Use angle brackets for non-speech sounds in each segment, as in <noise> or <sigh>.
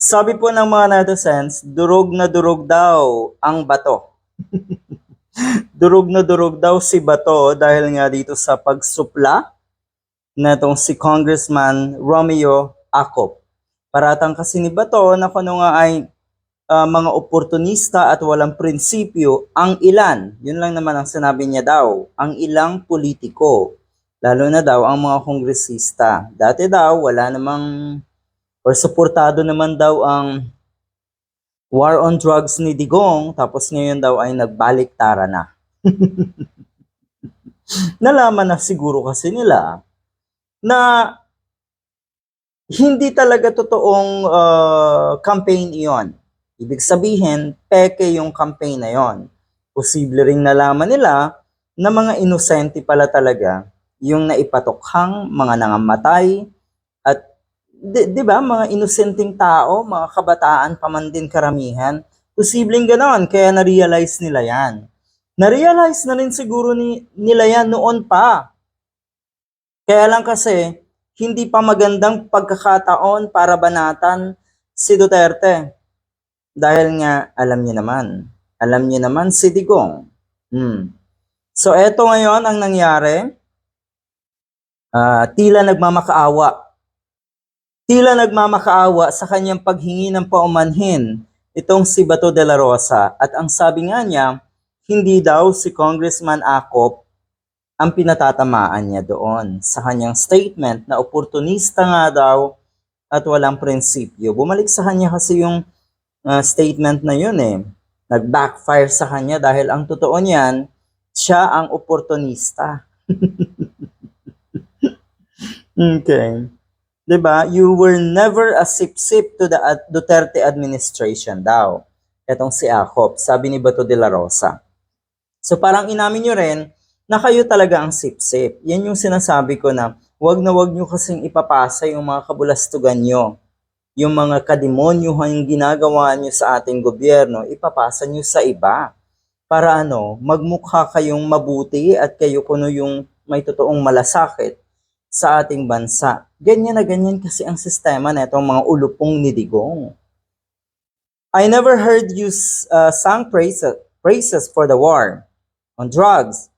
Sabi po ng mga netizens, durog na durog daw ang bato. <laughs> durog na durog daw si Bato dahil nga dito sa pagsupla na itong si Congressman Romeo Acop. Paratang kasi ni Bato na kung nga ay ah, mga oportunista at walang prinsipyo ang ilan. Yun lang naman ang sinabi niya daw. Ang ilang politiko. Lalo na daw ang mga kongresista. Dati daw wala namang or suportado naman daw ang war on drugs ni Digong tapos ngayon daw ay nagbalik tara na. <laughs> Nalaman na siguro kasi nila na hindi talaga totoong uh, campaign iyon. Ibig sabihin, peke yung campaign na yon. Posible ring nalaman nila na mga inosente pala talaga yung naipatokhang mga nangamatay at di, di ba, mga inosenteng tao, mga kabataan pa man din karamihan, posibleng ganon, kaya na-realize nila yan. Na-realize na rin siguro ni, nila yan noon pa. Kaya lang kasi, hindi pa magandang pagkakataon para banatan si Duterte. Dahil nga, alam niyo naman, alam niyo naman si Digong. Hmm. So, eto ngayon ang nangyari. Ah, tila nagmamakaawa tila nagmamakaawa sa kanyang paghingi ng paumanhin itong si Bato de la Rosa at ang sabi nga niya, hindi daw si Congressman Acop ang pinatatamaan niya doon sa kanyang statement na oportunista nga daw at walang prinsipyo. Bumalik sa kanya kasi yung uh, statement na yun eh. Nag-backfire sa kanya dahil ang totoo niyan, siya ang oportunista. <laughs> okay. 'Di ba? You were never a sip-sip to the Duterte administration daw. Etong si Acop, sabi ni Bato de la Rosa. So parang inamin nyo rin na kayo talaga ang sip-sip. Yan yung sinasabi ko na wag na wag nyo kasing ipapasa yung mga kabulastugan nyo. Yung mga kademonyuhan yung ginagawa nyo sa ating gobyerno, ipapasa nyo sa iba. Para ano, magmukha kayong mabuti at kayo kuno yung may totoong malasakit sa ating bansa. Ganyan na ganyan kasi ang sistema na itong mga ulupong ni Digong. I never heard you uh, sang praises, praises for the war on drugs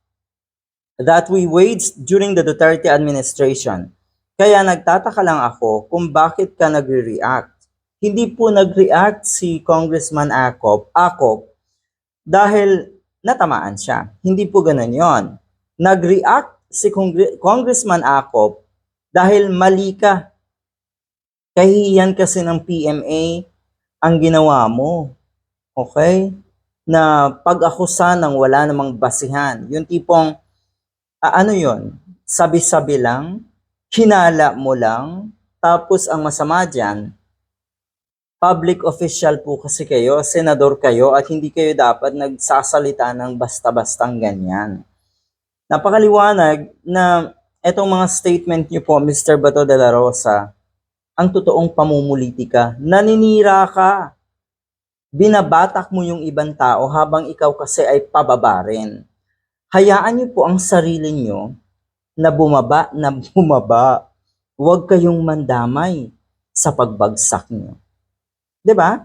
that we waged during the Duterte administration. Kaya nagtataka lang ako kung bakit ka nagre-react. Hindi po nag-react si Congressman Acop, Acop dahil natamaan siya. Hindi po ganun yon. Nag-react si Congre- Congressman Acop dahil mali ka. Kahihiyan kasi ng PMA ang ginawa mo. Okay? Na pag-akusa ng wala namang basihan. Yung tipong, ah, ano yon Sabi-sabi lang, hinala mo lang, tapos ang masama dyan, public official po kasi kayo, senador kayo, at hindi kayo dapat nagsasalita ng basta-bastang ganyan napakaliwanag na etong mga statement niyo po, Mr. Bato de la Rosa, ang totoong pamumulitika. Naninira ka. Binabatak mo yung ibang tao habang ikaw kasi ay pababa rin. Hayaan niyo po ang sarili niyo na bumaba na bumaba. Huwag kayong mandamay sa pagbagsak niyo. 'Di ba?